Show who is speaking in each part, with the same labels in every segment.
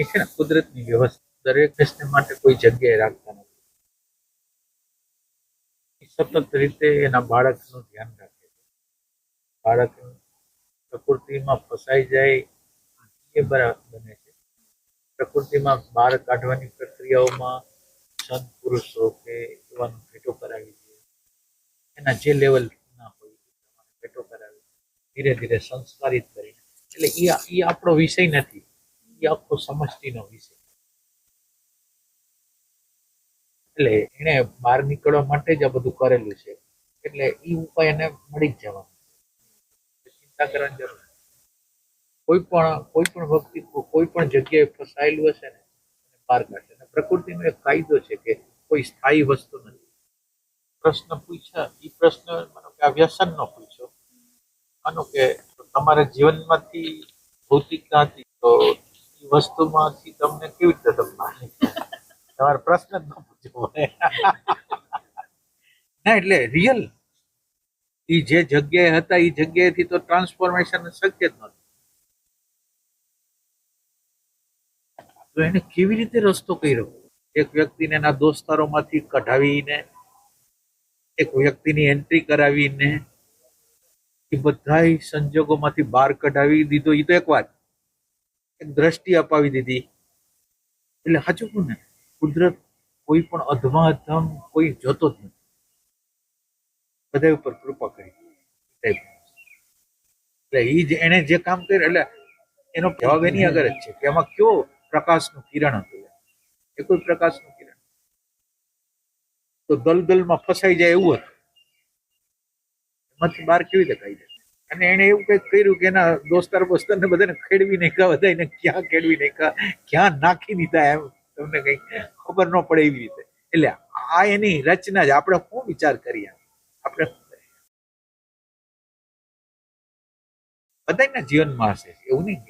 Speaker 1: એ છે ને કુદરતની વ્યવસ્થા. દરેક દેશને માટે કોઈ જગ્યાએ રાખતા નથી. સતત રીતે એના બાળકનું ધ્યાન રાખે છે. બાળક પ્રકૃતિમાં ફસાઈ જાય, એ બરાબર બને છે. પ્રકૃતિમાં બહાર કાઢવાની પ્રક્રિયાઓમાં સંત પુરુષો કે એવાનો ભેટો કરાવી છે એના જે લેવલ ના હોય પ્રમાણે કરાવી ધીરે ધીરે સંસ્કારિત કરીને. એટલે એ આપણો વિષય નથી. એ આખો સમષ્ટિનો વિષય એટલે એને બહાર નીકળવા માટે જ આ બધું કરેલું છે. એટલે એ ઉપાય એને મળી જ જવાનો ચિંતા કરવાની જરૂર કોઈ પણ કોઈ પણ વ્યક્તિ કોઈ પણ જગ્યાએ ફસાયેલું હશે ને બહાર કાઢશે. અને પ્રકૃતિનો એક કાયદો છે કે કોઈ સ્થાયી વસ્તુ નથી. પ્રશ્ન પૂછ્યા. એ પ્રશ્ન માનો કે આ વ્યસનનો પૂછ્યો. માનો કે તમારા જીવનમાંથી ભૌતિક નથી તો વસ્તુમાંથી તમને કેવી રીતે તમને તમારે પ્રશ્ન જ ન પૂછવો ના, એટલે રિયલ એ જે જગ્યાએ હતા, એ જગ્યાએથી તો ટ્રાન્સફોર્મેશન શક્ય જ નહોતું. તો એને કેવી રીતે રસ્તો કર્યો? એક વ્યક્તિને એના દોસ્તારોમાંથી કઢાવીને, એક વ્યક્તિની એન્ટ્રી કરાવીને, એ બધા સંજોગોમાંથી બહાર કઢાવી દીધો. એ તો એક વાત. દ્રષ્ટિ અપાવી દીધી. એટલે સાચું ને, કુદરત કોઈ પણ અધમા અધમ કોઈ જોતો જ નથી. બધા ઉપર કૃપા કરી. એટલે એ જ એને જે કામ કર્યું, એટલે એનો જવાબ એની આગળ જ છે કે એમાં કયો પ્રકાશનું કિરણ હતું. એ કોઈ પ્રકાશનું કિરણ. તો દલદલમાં ફસાઈ જાય એવું હતું. એમાંથી બહાર કેવી રીતે કાઢી જાય અને એને એવું કંઈક કર્યું કે એના દોસ્તાર બોસ્તારને બધાને ખેડવી નાખ્યા બધાને ક્યાં ખેડવી નાખ્યા, ક્યાં નાખી દીધા એમ તમને કંઈક ખબર ન પડે એવી રીતે. એટલે આ એની રચના જ. આપણે શું વિચાર કરીએ? આપણે બધાના જીવનમાં હશે, એવું નહીં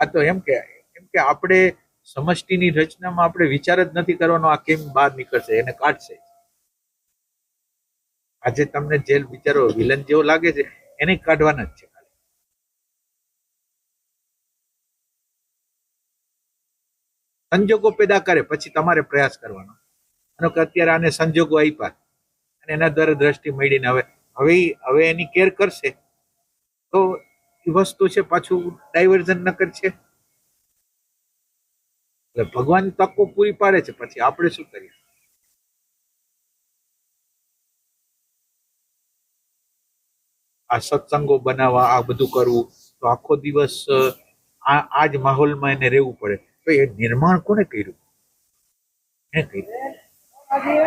Speaker 1: આ તો એમ કે એમ કે આપણે સમષ્ટિની રચનામાં આપણે વિચાર જ નથી કરવાનો આ કેમ બહાર નીકળશે, એને કાઢશે. આજે તમને જે વિચારો વિલન જેવો લાગે છે. એને કાઢવાના જ છે સંજોગો પેદા કરે, પછી તમારે પ્રયાસ કરવાનો. અને અત્યારે આને સંજોગો આપ્યા અને એના દ્વારા દ્રષ્ટિ મળીને હવે હવે હવે એની કેર કરશે. તો એ વસ્તુ છે પાછું ડાયવર્ઝન ન કરશે. એટલે ભગવાન તકો પૂરી પાડે છે, પછી આપણે શું કરીએ? આ સત્સંગો બનાવવા, આ બધું કરવું, તો આખો દિવસ આ આ જ માહોલમાં એને રહેવું પડે. તો એ નિર્માણ કોને કર્યું? એને કર્યું.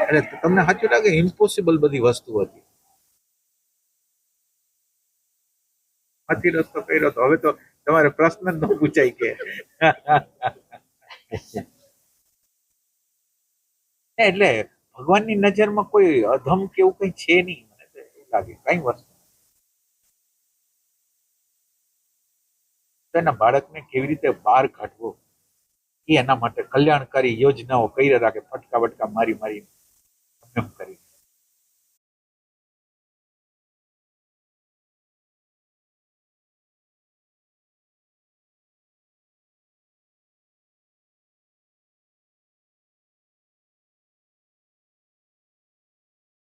Speaker 1: એટલે તમને સાચું લાગે ઇમ્પોસિબલ બધી વસ્તુ હતી. માંથી રસ્તો કર્યો તો હવે તો તમારે પ્રશ્ન ન પૂછાય કે. એટલે ભગવાનની નજરમાં કોઈ અધમ કે એવું કઈ છે નહીં, મને એવું લાગે. કઈ વસ્તુ તો એના બાળકને કેવી રીતે બહાર કાઢવો? એ એના માટે કલ્યાણકારી યોજનાઓ કરી રાખે ફટકા વટકા મારી મારી કરી.